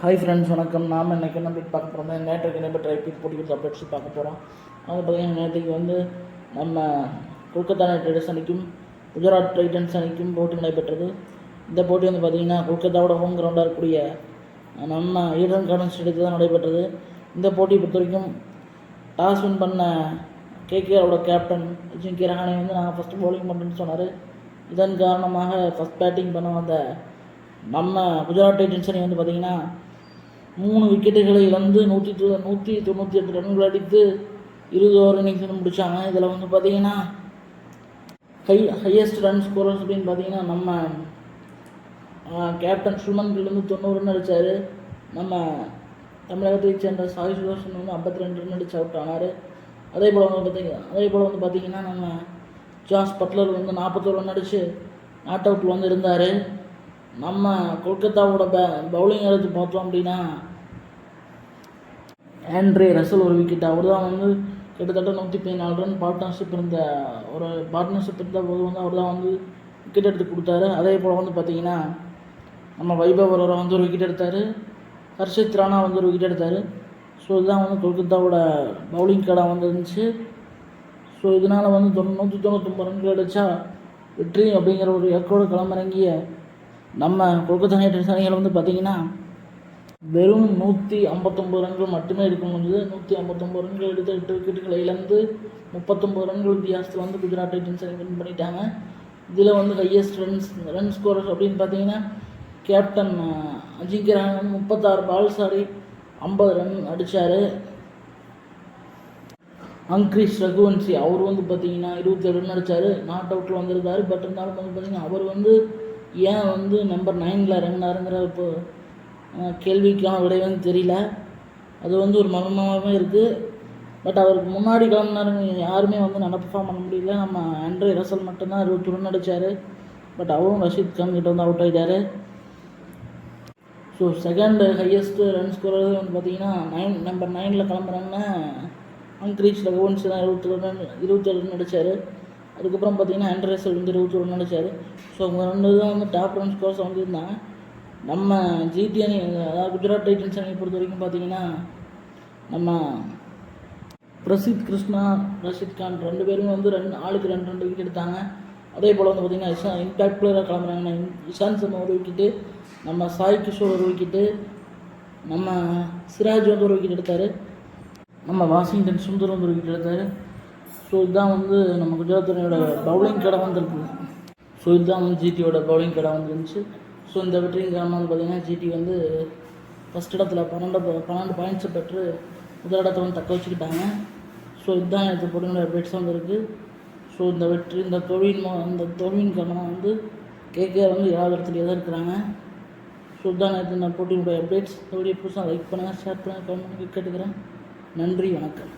Hi friends வணக்கம். நாம் இன்றைக்கி என்ன பீட் பார்க்க போகிறோம் நேற்றுக்கு நடைபெற்ற ஐபிஎல் போட்டிகள் அப்டேட்ஸ் பார்க்க போகிறோம் அது பார்த்திங்கன்னா நேற்றுக்கு வந்து நம்ம கொல்கத்தா நைட் ரைடர்ஸ் அணிக்கும் குஜராத் டைட்டன்ஸ் அணிக்கும் போட்டி நடைபெற்றது. இந்த போட்டி வந்து பார்த்திங்கன்னா கொல்கத்தாவோட ஹோம் கிரவுண்டாக இருக்கக்கூடிய நம்ம ஈடன் கார்டன் ஸ்டேடியத்தில் தான் நடைபெற்றது. இந்த போட்டியை பொறுத்த வரைக்கும் டாஸ் வின் பண்ண கேகேஆரோட கேப்டன் அஜிங்கிய ரஹானே வந்து நான் ஃபஸ்ட்டு பவுலிங் பண்ணுறேன்னு சொன்னார். இதன் காரணமாக ஃபஸ்ட் பேட்டிங் பண்ண வந்த நம்ம குஜராத் டைட்டன்ஸ் அணி வந்து பார்த்திங்கன்னா மூணு விக்கெட்டுகளை இழந்து நூற்றி தொ நூற்றி தொண்ணூற்றி எட்டு ரன்கள் அடித்து இருபது ஓவர் இன்னிங்ஸ் முடித்தாங்க இதில் வந்து பார்த்திங்கன்னா ஹை ஹையஸ்ட் ரன் ஸ்கோரர்ஸ் அப்படின்னு பார்த்தீங்கன்னா நம்ம கேப்டன் சுமன் கில் வந்து தொண்ணூறு ரன் அடித்தார் நம்ம தமிழகத்தை சேர்ந்த சாய் சுதர்ஷன் வந்து ஐம்பத்தி ரெண்டு ரன் அடிச்சு அவுட் ஆனார். அதே போல் வந்து பார்த்தீங்கன்னா அதே போல் வந்து பார்த்திங்கன்னா நம்ம ஜாஸ் பட்லர் வந்து நாற்பத்தோரு ரன் அடித்து நாட் அவுட்டில் வந்து இருந்தார். நம்ம கொல்கத்தாவோட ப பவுலிங் எடுத்து பார்த்தோம் அப்படின்னா ஆண்ட்ரே ரசல் ஒரு விக்கெட் அவர் தான் வந்து கிட்டத்தட்ட நூற்றி பதினாலு ரன் பார்ட்னர்ஷிப் இருந்த ஒரு பார்ட்னர்ஷிப் இருந்த போது வந்து அவர் தான் வந்து விக்கெட் எடுத்து கொடுத்தாரு. அதே போல் வந்து பார்த்தீங்கன்னா நம்ம வைபவ் வரோரா வந்து ஒரு விக்கெட் எடுத்தார். ஹர்ஷித் ராணா வந்து ஒரு விக்கெட் எடுத்தார். ஸோ இதுதான் வந்து கொல்கத்தாவோட பவுலிங் கார்டாக வந்து இருந்துச்சு. ஸோ இதனால் வந்து தொண்ணூ நூற்றி தொண்ணூத்தொம்பது ரன்கள் அடித்தா வெற்றி அப்படிங்கிற ஒரு இலக்கோடு களமிறங்கிய நம்ம கொல்கத்தா நைட் ரைடர்ஸ் அணிகள் வந்து பார்த்திங்கன்னா வெறும் நூற்றி ஐம்பத்தொம்பது ரன்கள் மட்டுமே எடுக்க முடிஞ்சது. நூற்றி ஐம்பத்தொம்பது ரன்கள் எடுத்து எட்டு விக்கெட்டுகளை இழந்து முப்பத்தொம்பது ரன்கள் வித்தியாசத்தில் வந்து குஜராத் டைட்டன்ஸ் அணி வின் பண்ணிட்டாங்க. இதில் வந்து ஹையஸ்ட் ரன்ஸ் ரன் ஸ்கோரர் அப்படின்னு பார்த்தீங்கன்னா கேப்டன் அஜிங்கிய ரஹானே முப்பத்தாறு பால்ஸ் ஆடி ஐம்பது ரன் அடித்தார் அங்கிரிஷ் ரகுவன்சி அவர் வந்து பார்த்தீங்கன்னா இருபத்தேழு ரன் அடித்தார் நாட் அவுட்டில் வந்திருந்தார். பட் இருந்தாலும் வந்து பார்த்தீங்கன்னா அவர் வந்து ஏன் வந்து நம்பர் நைனில் இறங்கினாருங்கிற இப்போ கேள்விக்கான விடை தெரியல. அது வந்து ஒரு மர்மமாகவே இருக்குது பட் அவருக்கு முன்னாடி கிளம்புனாருங்க யாருமே வந்து நல்லா பெர்ஃபார்ம் பண்ண முடியல. நம்ம ஆண்ட்ரே ரசல் மட்டும்தான் இருபத்தி ரன் நடித்தார் பட் அவரும் ரஷீத் கான் கிட்ட வந்து அவுட் ஆகிட்டார் so second highest run scorer வந்து பார்த்தீங்கன்னா நைன் நம்பர் நைனில் கிளம்புறாங்கன்னா அங்க்ரீஷ் ரகுவன்ஸ் தான் இருபத்தி ரன் இருபத்தேழு ரன் அடித்தார் அதுக்கப்புறம் பார்த்தீங்கன்னா ஆண்ட்ரேசல் வந்து இருபத்தி ஒன்று அடித்தார் ஸோ அவங்க ரெண்டு தான் வந்து டாப் ரன் ஸ்கோர்ஸ் வந்திருந்தாங்க நம்ம ஜிடி அணி அதாவது குஜராத் டைட்டன்ஸ் அணியை பொறுத்த வரைக்கும் பார்த்தீங்கன்னா நம்ம பிரசித் கிருஷ்ணா ரஷித் கான் ரெண்டு பேருமே வந்து ரெண்டு ஆளுக்கு ரெண்டு ரெண்டு விக்கெட் எடுத்தாங்க. அதே போல் வந்து பார்த்திங்கன்னா இஷா இம்பேக்ட் பிளேயராக கிளம்புறாங்க இஷாந்த் சர்மா ஒரு விக்கெட்டு நம்ம சாய் கிஷோர் ஒரு விக்கெட்டு நம்ம சிராஜ் வந்து ஒரு விக்கெட் எடுத்தார். நம்ம வாஷிங்டன் சுந்தர் வந்து ஒரு விக்கெட் எடுத்தார். ஸோ இதுதான் வந்து நம்ம குஜராத் அணியோட பவுலிங் கடை வந்திருக்கு ஸோ இதுதான் வந்து ஜிடியோட பவுலிங் கடை வந்துருந்துச்சு ஸோ இந்த வெற்றியின் காரணமாக வந்து பார்த்திங்கன்னா ஜிடி வந்து ஃபஸ்ட் இடத்துல பன்னெண்டு பன்னெண்டு பாயிண்ட்ஸை பெற்று முதல் இடத்த வந்து தக்க வச்சுக்கிட்டாங்க. ஸோ இதுதான் எனக்கு போட்டிங்களோட அப்டேட்ஸ் வந்துருக்கு ஸோ இந்த வெற்றி இந்த தொழில் இந்த தொழிலின் காரணமாக வந்து கேகே வந்து ஏழாவது இடத்துலையே தான் இருக்கிறாங்க. ஸோ இதுதான் நேற்று இந்த போட்டியினுடைய அப்டேட்ஸ் இந்த வீடியோ புதுசாக லைக் பண்ணுங்கள் ஷேர் பண்ணுங்கள் கமெண்ட் பண்ணி கேட்டுக்கிறேன். நன்றி வணக்கம்.